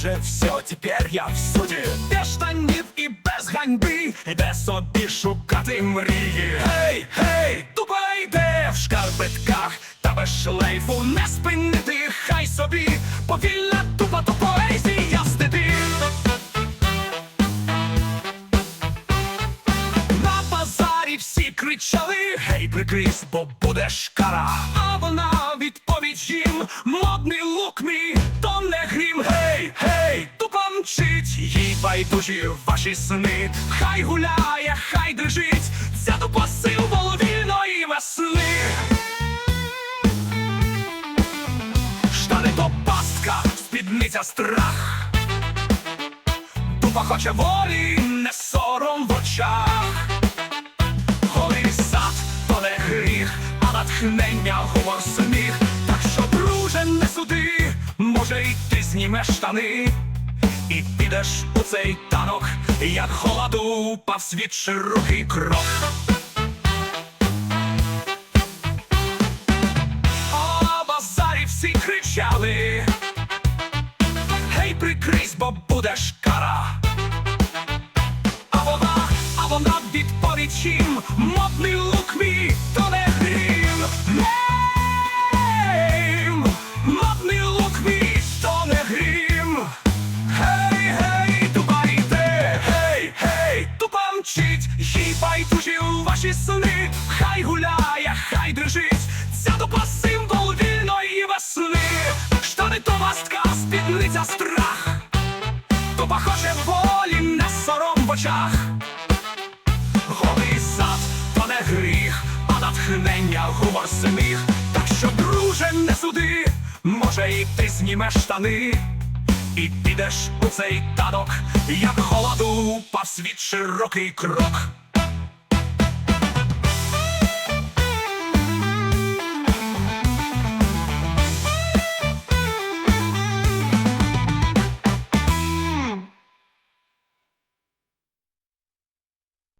каже, все, тепер я в суді. Без штанів і без ганьби, іде собі шукати мрії. Гей, гей, тупа йде в шкарпетках, та без шлейфу не спинити, хай собі повільна тупа то поезія стиди. На базарі всі кричали Гей, прикрись, бо будеш кара А вона байдужі ваші сни Хай гуляє, хай дрижить Ця тупо символ вільної весни Штани то пастка, спідниця страх Тупа хоче волі, не сором в очах. Голий сад, то не гріх, а натхнення гумор сміх. Так що, друже, не суди, може, й ти знімеш штани. І підеш у цей танок, як холоду пав світ широкий крок. О, базарі всі кричали. Гей, прикрись, бо будеш кара. А вона, а вона відповідь їм Модний лук ваші сни. Хай гуляє, хай дрижить. Ця тупа символ вільної весни. Штани то мастка, спідниця страх. Тупа хоче волі, не сором в очах. Голий сад, то не гріх, а натхнення гумор сміх Так що, друже, не суди, може і ти знімеш штани. І підеш у цей танок, як холоду пав світ широкий крок